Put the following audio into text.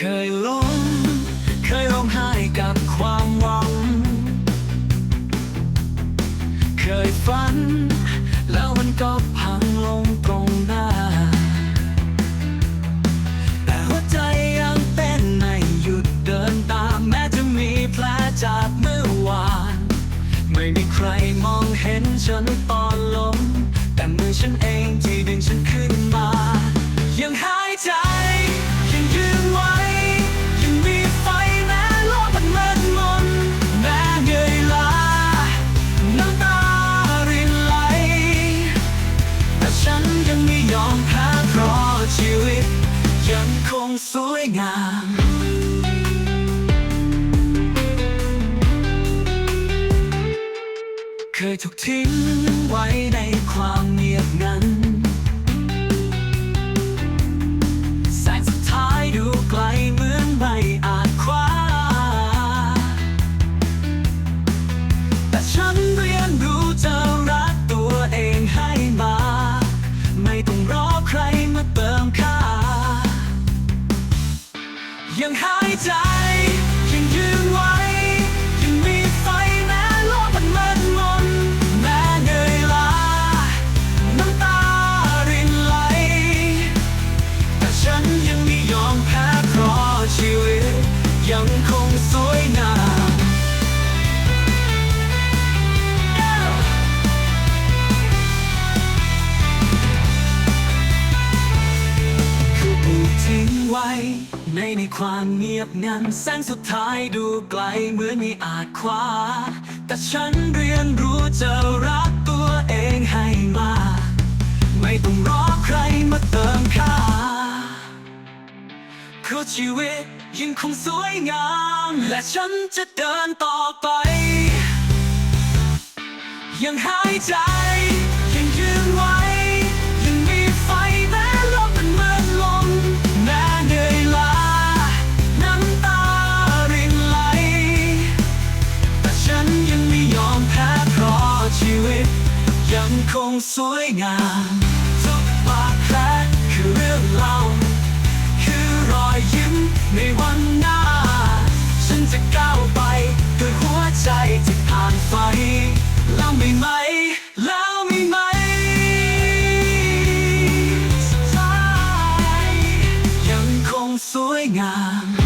เคยล้มเคยร้องไห้กับความหวัง เคยฝัน แล้วมันก็พังลงตรงหน้า แต่หัวใจยังเต้นไม่หยุดเดินตามแม้จะมีแผลจากเมื่อวาน ไม่มีใครมองเห็นฉันตอนล้มแต่มือฉันเองที่ดึงฉันขึ้นมา ยังหายใจ ชีวิต ยังคงสวยงามเคยถูกทิ้งไว้ในความเงียบงัน ยังหายใจ ทิ้งไว้ ในในความเงียบงันแสงสุดท้ายดูไกลเหมือนไม่อาจคว้า แต่ฉันเรียนรู้จะรักตัวเองให้มากไม่ต้องรอใครมาเติมค่าเพราะชีวิตยังคงสวยงาม และฉันจะเดินต่อไป ยังหายใจ สวยงามทุกบาดแผลคือเรื่องเล่า คือรอยยิ้มในวันหน้า ฉันจะก้าวไปด้วยหัวใจที่ผ่านไฟแล้วไม่ไหม แล้วม่ไหมสุดท้ายยังคงสวยงาม